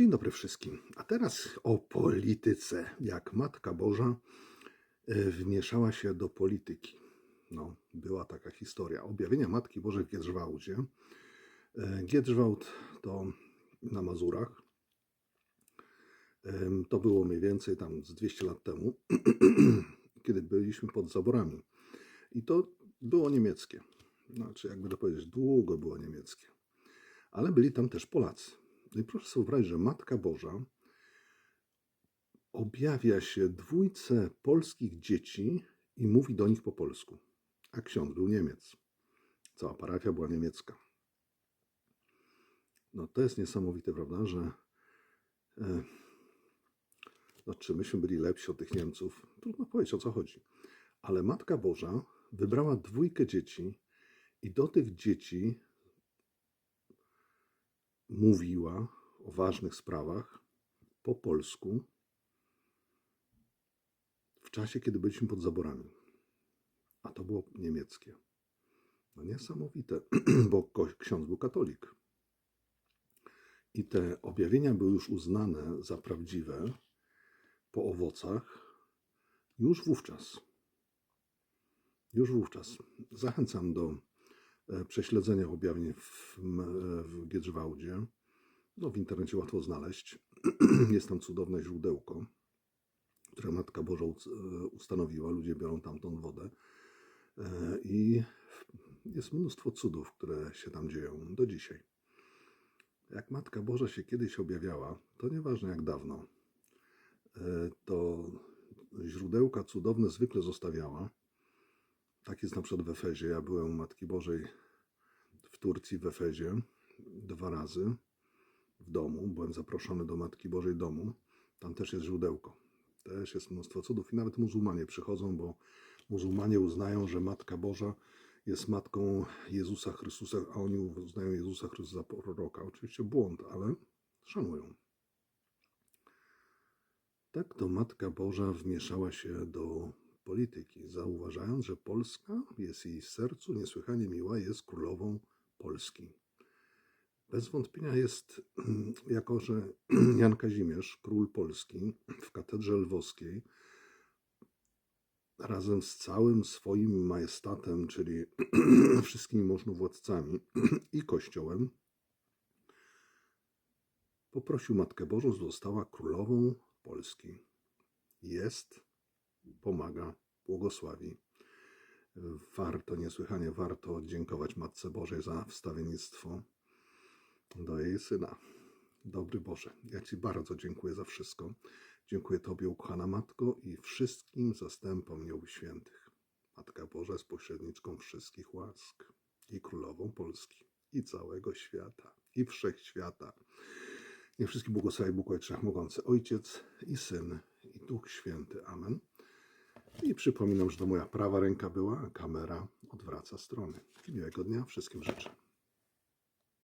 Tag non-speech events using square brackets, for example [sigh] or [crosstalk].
Dzień dobry wszystkim. A teraz o polityce. Jak Matka Boża e, wmieszała się do polityki. No, była taka historia. Objawienia Matki Bożej w Giedrzwałdzie. Giedrzwałd to na Mazurach. To było mniej więcej tam z 200 lat temu, [clears throat] kiedy byliśmy pod zaborami. I to było niemieckie. Znaczy, jakby to powiedzieć, długo było niemieckie. Ale byli tam też Polacy. No i proszę sobie wyobrazić, że Matka Boża objawia się dwójce polskich dzieci i mówi do nich po polsku. A ksiądz był Niemiec. Cała parafia była niemiecka. No to jest niesamowite, prawda, że e, no, czy myśmy byli lepsi od tych Niemców? Trudno powiedzieć, o co chodzi. Ale Matka Boża wybrała dwójkę dzieci i do tych dzieci mówiła o ważnych sprawach po polsku w czasie, kiedy byliśmy pod zaborami. A to było niemieckie. No niesamowite, [clears throat] bo ksiądz był katolik. I te objawienia były już uznane za prawdziwe po owocach już wówczas. Już wówczas. Zachęcam do e, prześledzenia objawień w, e, w Giedrzwałdzie. No, w internecie łatwo znaleźć. [clears throat] Jest tam cudowne źródełko, które Matka Boża e, ustanowiła. Ludzie biorą tamtą wodę. I jest mnóstwo cudów, które się tam dzieją do dzisiaj. Jak Matka Boża się kiedyś objawiała, to nieważne jak dawno, to źródełka cudowne zwykle zostawiała. Tak jest na przykład w Efezie. Ja byłem u Matki Bożej w Turcji, w Efezie, dwa razy w domu. Byłem zaproszony do Matki Bożej domu. Tam też jest źródełko. Też jest mnóstwo cudów i nawet muzułmanie przychodzą, bo muzułmanie uznają, że Matka Boża jest matką Jezusa Chrystusa, a oni uznają Jezusa Chrystusa za proroka. Oczywiście błąd, ale szanują. Tak to Matka Boża wmieszała się do polityki, zauważając, że Polska jest jej sercu niesłychanie miła, jest królową Polski. Bez wątpienia jest, [clears throat] jako że [clears throat] Jan Kazimierz, król Polski w katedrze lwowskiej, razem z całym swoim majestatem, czyli [clears throat] wszystkimi możnowładcami i kościołem, poprosił Matkę Bożą, została królową Polski. Jest, pomaga, błogosławi. Warto, niesłychanie warto dziękować Matce Bożej za wstawiennictwo do jej syna. Dobry Boże, ja Ci bardzo dziękuję za wszystko. Dziękuję Tobie, ukochana Matko, i wszystkim zastępom Nią świętych. Matka Boża jest pośredniczką wszystkich łask i królową Polski, i całego świata, i wszechświata. Niech wszystkich błogosławi Bóg Ojciec Wszechmogący, Ojciec i Syn, i Duch Święty. Amen. I przypominam, że to moja prawa ręka była, a kamera odwraca strony. Miłego dnia wszystkim życzę.